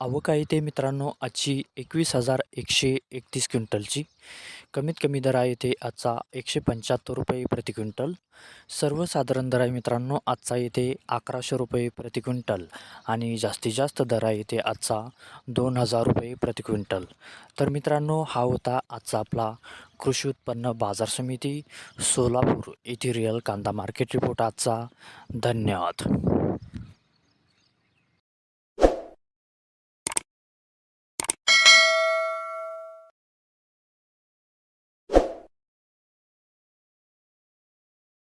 अवका आहे ते मित्रांनो आजची एकवीस हजार एकशे एकतीस क्विंटलची. कमीत कमी दर आहे येथे आजचा एकशे पंच्याहत्तर रुपये प्रति क्विंटल. सर्वसाधारण दर आहे मित्रांनो आजचा येथे अकराशे रुपये प्रति क्विंटल आणि जास्तीत जास्त दर आहे येथे आजचा दोन हजार रुपये प्रति क्विंटल. तर मित्रांनो हा होता आजचा आपला कृषी उत्पन्न बाजार समिती सोलापूर येथे रिअल कांदा मार्केट रिपोर्ट आजचा. धन्यवाद.